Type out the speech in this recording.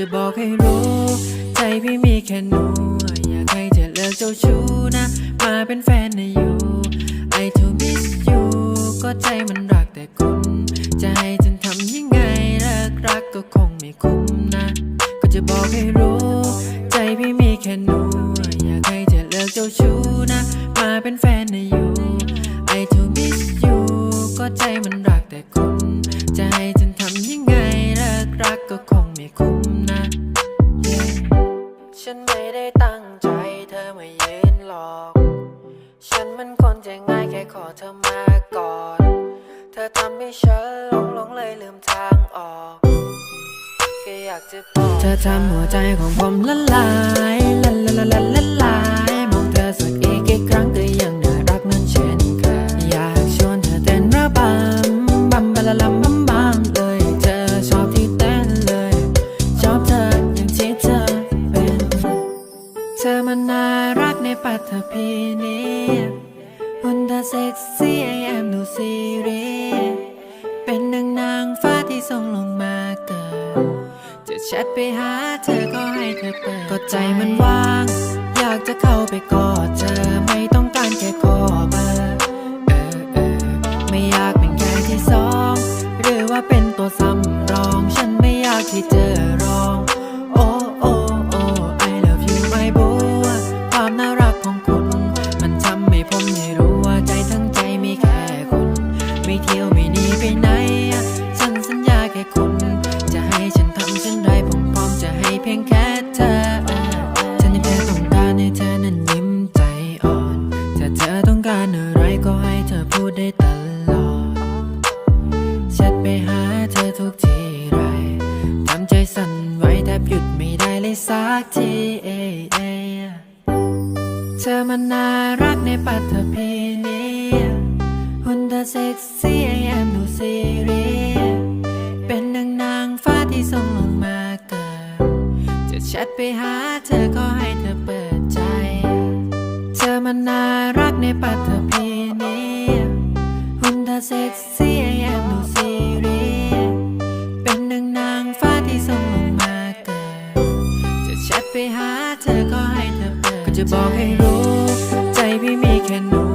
จะบอกให้รู้ ใจพี่มีแค่หนู อยากให้เธอเลิกเจ้าชู้นะ มาเป็นแฟนนะอยู่ I to miss you ก็ใจมันรักแต่คุณ จะให้ฉันทำยังไงเลิกรักก็คงไม่คุ้มนะ ก็จะบอกให้รู้ ใจพี่มีแค่หนู อยากให้เธอเลิกเจ้าชู้นะ มาเป็นแฟนนะอยู่ I to miss you ก็ใจมัน ฉันมันคนใจง่ายแค่ขอเธอมาก่อน เธอทำให้ฉันหลงหลงเลยลืมทางออกแค่อยากจะบอกเธอทำหัวใจของผมละลายละละละละละ เซ็กซี่ I am no serious เป็นนางนางฟ้าที่ส่งลงมาเกิด จะแชทไปหาเธอก็ให้เธอเปิดก็ใจมันว่าง อยากจะเข้าไปกอดเธอไม่ต้องการแค่ขอเบอร์เออเออไม่อยากเป็นแค่ที่สอง หรือว่าเป็นตัวสำรอง ฉันไม่อยากที่เจอ เที่ยวไม่หนีไปไหน ฉันสัญญาแค่คุณ จะให้ฉันทำเช่นไรผมพร้อมจะให้เพียงแค่เธอ ฉันยังแค่ต้องการให้เธอนั้นยิ้มใจอ่อน ถ้าเธอต้องการอะไรก็ให้เธอพูดได้ตลอดแชทไปหาเธอทุกทีไรทำใจสั่นไหวแทบหยุดไม่ได้เลยสักทีเธอมันน่ารักในปัตภีนี นเธอเซ็กซี่ I am no serious เป็นนางนางฟ้าที่ส่งลงมาเกิด จะแชทไปหาเธอก็ให้เธอเปิดใจ เธอมันน่ารักในปัตภีนี้หุ่นเธอเซ็กซี่ I am no serious เป็นนางนางฟ้าที่ส่งลงมาเกิด จะแชทไปหาเธอก็ให้เธอเปิดก็จะบอกให้รู้ ใจพี่มีแค่หนู